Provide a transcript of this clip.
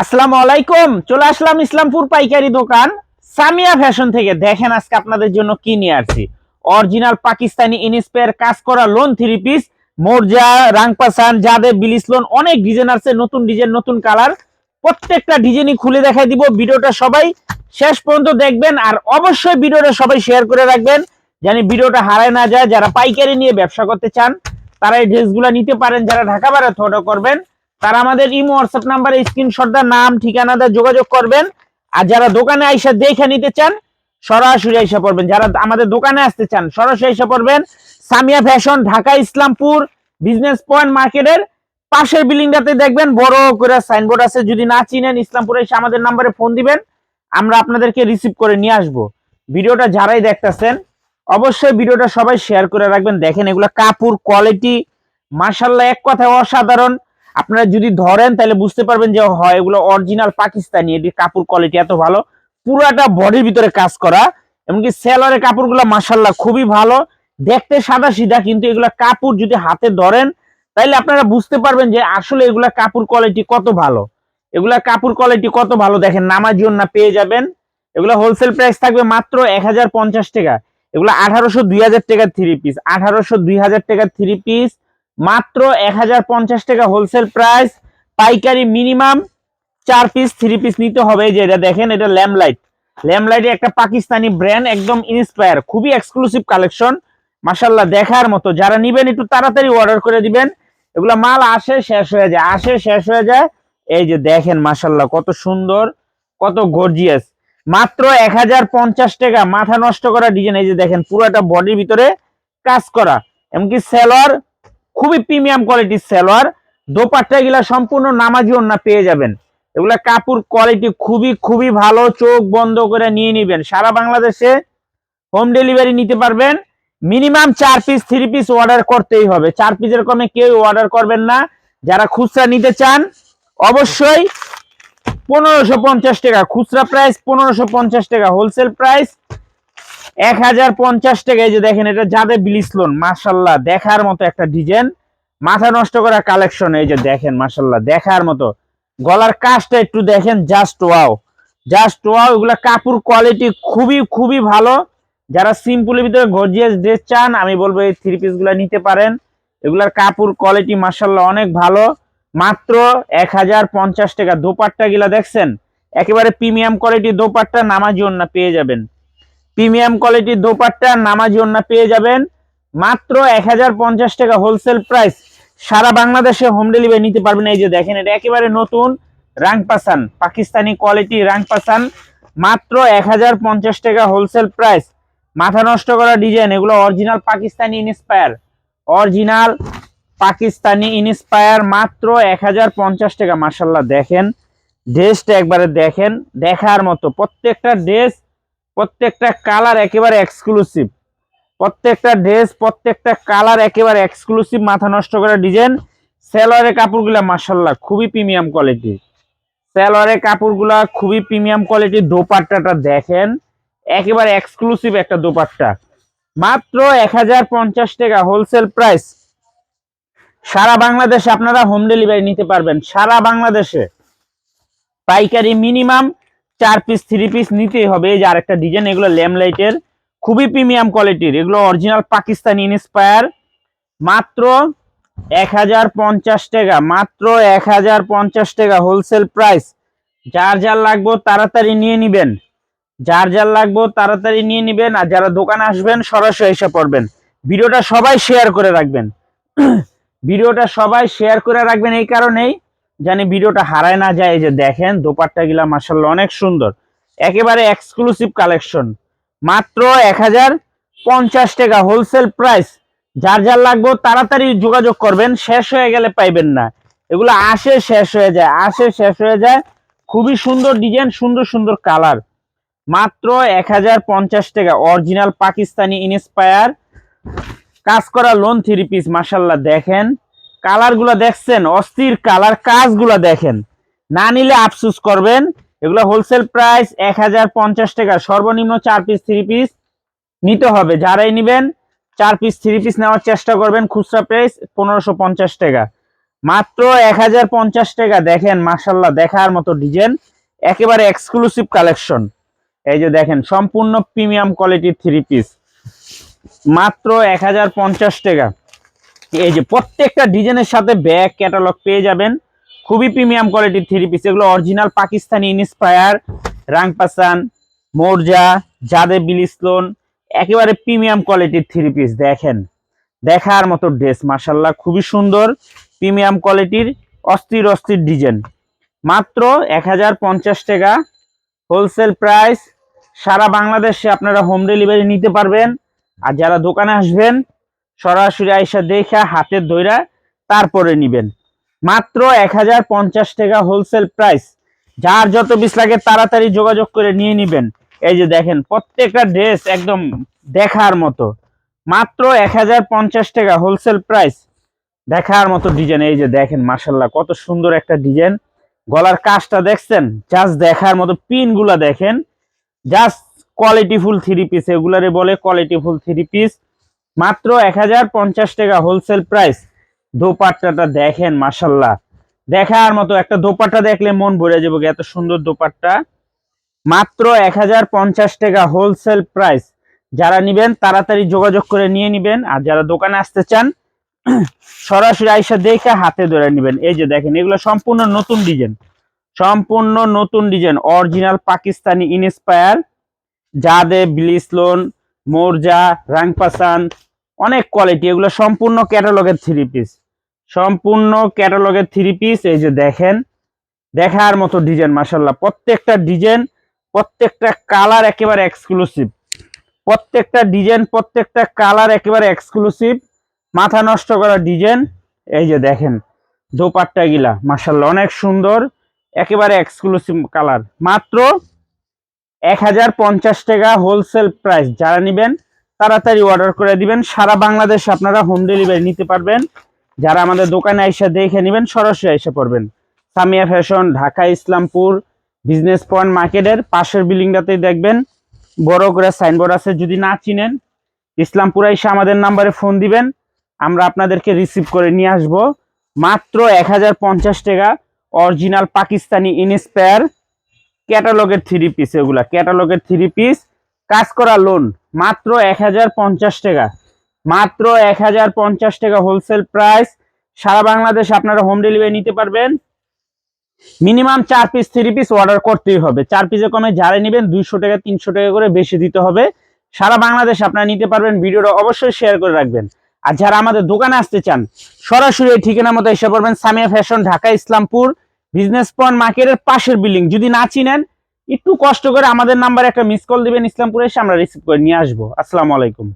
আসসালামু আলাইকুম, চলে আসলাম ইসলামপুর পাইকারি দোকান। সামিয়া ফ্যাশন থেকে দেখেন আজকে আপনাদের জন্য কি নিয়ে আসছি। অরিজিনাল পাকিস্তানি ইনস্পায়ার কাজ করা লোন থ্রি পিস মোরজা, রাংপাসান যাদের বিলিস লোন অনেক ডিজাইন আছে, নতুন ডিজাইন নতুন কালার প্রত্যেকটা ডিজাইনই খুলে দেখাই দিব, ভিডিওটা সবাই শেষ পর্যন্ত দেখবেন আর অবশ্যই ভিডিওটা সবাই শেয়ার করে রাখবেন জানি ভিডিওটা হারায় না যায়। যারা পাইকারি নিয়ে ব্যবসা করতে চান, তারা এই ড্রেসগুলো নিতে পারেন। যারা ঢাকা বাইরে থটো করবেন তারা আমাদের ইমো হোয়াটসঅ্যাপ নাম্বারে স্ক্রিনশট দা নাম, ঠিকানা দা যোগাযোগ করবেন। আর যারা দোকানে আইসা দেখে নিতে চান, সরাসরি আইসা পড়বেন। যারা আমাদের দোকানে আসতে চান, সরাসরি আইসা পড়বেন। Samia fashion Dhaka, Islampur business point মার্কেটের পাশের বিল্ডিংটাতে দেখবেন, বড় করে সাইনবোর্ড আছে। যদি না চিনেন, ইসলামপুরে এসে আমাদের নাম্বারে ফোন দিবেন। আমরা আপনাদেরকে রিসিভ করে নিয়ে আসব। ভিডিওটা যারাই দেখতেছেন, অবশ্যই ভিডিওটা সবাই শেয়ার করে রাখবেন। দেখেন এগুলা কাপড় কোয়ালিটি মার্শাল্লাহ এক কথায় অসাধারণ। আপনারা যদি ধরেন, তাহলে বুঝতে পারবেন যে, হয় এগুলো অরিজিনাল পাকিস্তানি, এটি কাপড় কোয়ালিটি এত ভালো। পুরাটা বডির ভিতরে কাজ করা, এমনকি সেলরের কাপড়গুলো মাসাল্লাহ খুবই ভালো। দেখতে সাদা সিধা কিন্তু এগুলা কাপড় যদি হাতে ধরেন, তাহলে আপনারা বুঝতে পারবেন যে, আসলে এগুলা কাপড় কোয়ালিটি কত ভালো। এগুলা কাপড় কোয়ালিটি কত ভালো, দেখেন নামার না পেয়ে যাবেন। এগুলা হোলসেল প্রাইস থাকবে মাত্র এক হাজার পঞ্চাশ টাকা। এগুলো আঠারোশো দুই হাজার টাকার থ্রি পিস আঠারোশো দুই হাজার টাকার থ্রি পিস মাত্র এক হাজার পঞ্চাশ টাকা হোলসেল প্রাইস পাইকারি মিনিমাম চার পিস থ্রি পিস নিতে হবে। যে এটা দেখেন, এটা ল্যামলাইট ল্যামলাইটে একটা পাকিস্তানি ব্র্যান্ড একদম ইন্সপায়ার খুবই এক্সক্লুসিভ কালেকশন মাসাল্লাহ দেখার মতো। যারা নিবেন, একটু তাড়াতাড়ি অর্ডার করে দিবেন। এগুলা মাল আসে, শেষ হয়ে যায়। আসে, শেষ হয়ে যায়। এই যে দেখেন মাসাল্লাহ কত সুন্দর, কত গর্জিয়াস মাত্র এক হাজার পঞ্চাশ টাকা, মাথা নষ্ট করা ডিজাইন এই যে দেখেন, পুরোটা বডির ভিতরে কাজ করা। এমনকি সেলর খুবই প্রিমিয়াম কোয়ালিটির সেলোয়ার। দোপাট্টা গুলা সম্পূর্ণ নামাজি ওন্না পেয়ে যাবেন। এগুলা কাপড় কোয়ালিটি খুবই খুবই ভালো, চোখ বন্ধ করে নিয়ে নিবেন। সারা বাংলাদেশে হোম ডেলিভারি নিতে পারবেন। মিনিমাম চার পিস থ্রি পিস অর্ডার করতেই হবে। চার পিসের কমে কেউ অর্ডার করবেন না। যারা খুচরা নিতে চান, অবশ্যই পনেরোশো পঞ্চাশ টাকা। খুচরা প্রাইস পনেরোশো পঞ্চাশ টাকা। হোলসেল প্রাইস এক হাজার পঞ্চাশ টাকা, এই যে দেখেন, এটা যাদের বিলিস লোন মাসাল্লাহ দেখার মতো একটা ডিজাইন মাথা নষ্ট করা কালেকশন এই যে দেখেন মাসাল্লাহ দেখার মতো। গলার কাজটা একটু দেখেন জাস্ট ওয়াও জাস্ট ওয়াও এগুলা কাপড় কোয়ালিটি খুবই খুবই ভালো। যারা সিম্পলের ভিতরে গর্জিয়াস ড্রেস চান, আমি বলব এই থ্রি পিসগুলা নিতে পারেন। এগুলার কাপড় কোয়ালিটি মাসাল্লাহ অনেক ভালো। মাত্র এক হাজার পঞ্চাশ টাকা। দোপাট্টা গুলা দেখছেন? একেবারে প্রিমিয়াম কোয়ালিটি দোপাট্টা নামাজি না পেয়ে যাবেন। প্রিমিয়াম কোয়ালিটির দোপাট্টা নামাজি ওন্না পেয়ে যাবেন। মাত্র এক হাজার পঞ্চাশ টাকা হোলসেল প্রাইস। সারা বাংলাদেশে হোম ডেলিভারি নিতে পারবেন। এই যে দেখেন, এটা একেবারে নতুন রাং পাসান পাকিস্তানি কোয়ালিটি রাং পাসান মাত্র এক হাজার পঞ্চাশ টাকা হোলসেল প্রাইস। মাথা নষ্ট করা ডিজাইন, এগুলো original Pakistani inspire. Original Pakistani inspire, মাত্র এক হাজার পঞ্চাশ টাকা। মার্শাল্লাহ দেখেন, ড্রেসটা একবারে দেখেন, দেখার মতো। প্রত্যেকটা ড্রেস প্রত্যেকটা কালার একেবারে এক্সক্লুসিভ প্রত্যেকটা ড্রেস প্রত্যেকটা কালার একেবারে এক্সক্লুসিভ মাথা নষ্ট করা ডিজাইন সেলোয়ারের কাপড়গুলা মার্শাল্লাহ খুবই প্রিমিয়াম কোয়ালিটি সেলোয়ারের কাপড়গুলা খুবই প্রিমিয়াম কোয়ালিটির দোপাট্টাটা দেখেন, একেবারে এক্সক্লুসিভ একটা দোপাট্টা। মাত্র এক হাজার পঞ্চাশ টাকা হোলসেল প্রাইস সারা বাংলাদেশে আপনারা হোম ডেলিভারি নিতে পারবেন, সারা বাংলাদেশে। পাইকারি মিনিমাম চার পিস থ্রি পিস নিতেই হবে। এই যে আরেকটা ডিজাইন এগুলো ল্যামলাইটের খুবই প্রিমিয়াম কোয়ালিটির এগুলো অরিজিনাল পাকিস্তানি ইনস্পায়ার মাত্র এক হাজার পঞ্চাশ টাকা, মাত্র এক হাজার পঞ্চাশ টাকা হোলসেল প্রাইস যার যার লাগবো তাড়াতাড়ি নিয়ে নিবেন। যার যার লাগবো তাড়াতাড়ি নিয়ে নিবেন। আর যারা দোকানে আসবেন, সরাসরি এসে পড়বেন। ভিডিওটা সবাই শেয়ার করে রাখবেন। ভিডিওটা সবাই শেয়ার করে রাখবেন এই কারণেই জানি ভিডিওটা হারায় না যায়, এই যে দেখেন, দোপাট্টা গিলা মার্শাল্লাহ অনেক সুন্দর। একেবারে এক্সক্লুসিভ কালেকশন মাত্র এক হাজার পঞ্চাশ টাকা হোলসেল প্রাইস যার যার লাগবে তাড়াতাড়ি যোগাযোগ করবেন, শেষ হয়ে গেলে পাইবেন না। এগুলো আসে শেষ হয়ে যায়, আসে শেষ হয়ে যায়। খুবই সুন্দর ডিজাইন সুন্দর সুন্দর কালার মাত্র এক হাজার পঞ্চাশ টাকা অরিজিনাল পাকিস্তানি ইনস্পায়ার কাজ করা লোন থ্রি পিস মাসাল্লাহ দেখেন। কালারগুলা দেখছেন, অস্থির কালার, কাজগুলা দেখেন। না নিলে আফসুস করবেন, এগুলো হোলসেল প্রাইস এক হাজার পঞ্চাশ টাকা, সর্বনিম্ন চার পিস থ্রি পিস নিতে হবে। যারাই নিবেন, চার পিস থ্রি পিস নেওয়ার চেষ্টা করবেন, খুচরা প্রাইস পনেরোশো পঞ্চাশ টাকা। মাত্র এক হাজার পঞ্চাশ টাকা, দেখেন মাসাল্লাহ দেখার মতো ডিজাইন একেবারে এক্সক্লুসিভ কালেকশন এই যে দেখেন, সম্পূর্ণ প্রিমিয়াম কোয়ালিটির থ্রি পিস মাত্র এক হাজার পঞ্চাশ টাকা। এই যে প্রত্যেকটা ডিজাইনের সাথে ব্যাগ ক্যাটালগ পেয়ে যাবেন। খুবই প্রিমিয়াম কোয়ালিটির থ্রি পিস। এগুলো অরিজিনাল পাকিস্তানি ইনস্পায়ার রাংপাসান মোরজা জাদে বিলিসলোন একেবারে প্রিমিয়াম কোয়ালিটির থ্রি পিস। দেখেন, দেখার মতো ড্রেস মাসাল্লাহ খুবই সুন্দর, প্রিমিয়াম কোয়ালিটির অস্থির অস্থির ডিজাইন। মাত্র এক হাজার পঞ্চাশ টাকা, হোলসেল প্রাইস, সারা বাংলাদেশে আপনারা হোম ডেলিভারি নিতে পারবেন। আর যারা দোকানে আসবেন সরাসরি আইসা দেখা হাতে ধইরা তারপরে নিবেন। মাত্র এক হাজার পঞ্চাশ টাকা হোলসেল প্রাইস যার যত বিষ লাগে তাড়াতাড়ি যোগাযোগ করে নিয়ে নিবেন। এই যে দেখেন, প্রত্যেকটা ড্রেস একদম দেখার মতো। মাত্র এক হাজার পঞ্চাশ টাকা হোলসেল প্রাইস দেখার মতো ডিজাইন এই যে দেখেন মাসাল্লাহ কত সুন্দর একটা ডিজাইন গলার কাজটা দেখছেন? জাস্ট দেখার মতো পিনগুলা দেখেন জাস্ট কোয়ালিটিফুল থ্রি পিস এগুলারে বলে কোয়ালিটিফুল থ্রি পিস মাত্র এক হাজার পঞ্চাশ টাকা হোলসেল প্রাইস দোপাট্টাটা দেখেন মাসাল্লাহ দেখার মতো একটা দোপাট্টা দেখলে মন ভরে যাবে এত সুন্দর দোপাট্টা। মাত্র এক হাজার পঞ্চাশ টাকা হোলসেল প্রাইস যারা নিবেন, তাড়াতাড়ি যোগাযোগ করে নিয়ে নিবেন। আর যারা দোকানে আসতে চান, সরাসরি আইসা দেখে হাতে ধরে নিবেন। এই যে দেখেন, এগুলো সম্পূর্ণ নতুন ডিজাইন। সম্পূর্ণ নতুন ডিজাইন, অরিজিনাল পাকিস্তানি ইনস্পায়ার জাদে ব্লিসলোন মোরজা, রাংপাসান, অনেক কোয়ালিটি এগুলো সম্পূর্ণ ক্যাটালগের থ্রি পিস সম্পূর্ণ ক্যাটালগের থ্রি পিস এই যে দেখেন, দেখার মতো ডিজাইন মাসাল্লাহ প্রত্যেকটা ডিজাইন প্রত্যেকটা কালার একেবারে এক্সক্লুসিভ প্রত্যেকটা ডিজাইন প্রত্যেকটা কালার একেবারে এক্সক্লুসিভ মাথা নষ্ট করা ডিজাইন এই যে দেখেন দোপাট্টা গিলা মাসাল্লাহ অনেক সুন্দর, একেবারে এক্সক্লুসিভ কালার মাত্র এক হাজার পঞ্চাশ টাকা হোলসেল প্রাইস যারা নেবেন, তাড়াতাড়ি অর্ডার করে দিবেন। সারা বাংলাদেশ আপনারা হোম ডেলিভারি নিতে পারবেন। যারা আমাদের দোকানে এসে দেখে নেবেন, সরাসরি এসে পড়বেন। Samia fashion Dhaka, Islampur business point মার্কেটের পাশের বিল্ডিংটাতেই দেখবেন। বড় করে সাইনবোর্ড আছে, যদি না চিনেন, ইসলামপুরে এসে আমাদের নাম্বারে ফোন দিবেন। আমরা আপনাদেরকে রিসিভ করে নিয়ে আসব। মাত্র এক হাজার পঞ্চাশ টাকা অরিজিনাল পাকিস্তানি ইনস্পায়ার ক্যাটালগের থ্রি পিস এগুলা। ক্যাটালগের থ্রি পিস কাজ করা লোন মাত্র এক হাজার পঞ্চাশ টাকা। মাত্র এক হাজার পঞ্চাশ টাকা হোলসেল প্রাইস সারা বাংলাদেশ আপনারা হোম ডেলিভারি নিতে পারবেন। মিনিমাম চার পিস থ্রি পিস অর্ডার করতেই হবে। চার পিসে কমে যারা নেবেন দুইশো টাকা, তিনশো টাকা করে বেশি দিতে হবে। সারা বাংলাদেশ আপনারা নিতে পারবেন। ভিডিওটা অবশ্যই শেয়ার করে রাখবেন। আর যারা আমাদের দোকানে আসতে চান, সরাসরি ঠিকানা মতো এসে পড়বেন Samia fashion Dhaka, Islampur. Business point মার্কেটের পাশের বিল্ডিং যদি না চিনেন, একটু কষ্ট করে আমাদের নাম্বারে একটা মিস কল দিবেন, ইসলামপুরে এসে আমরা রিসিভ করে নিয়ে আসব। আসসালামু আলাইকুম।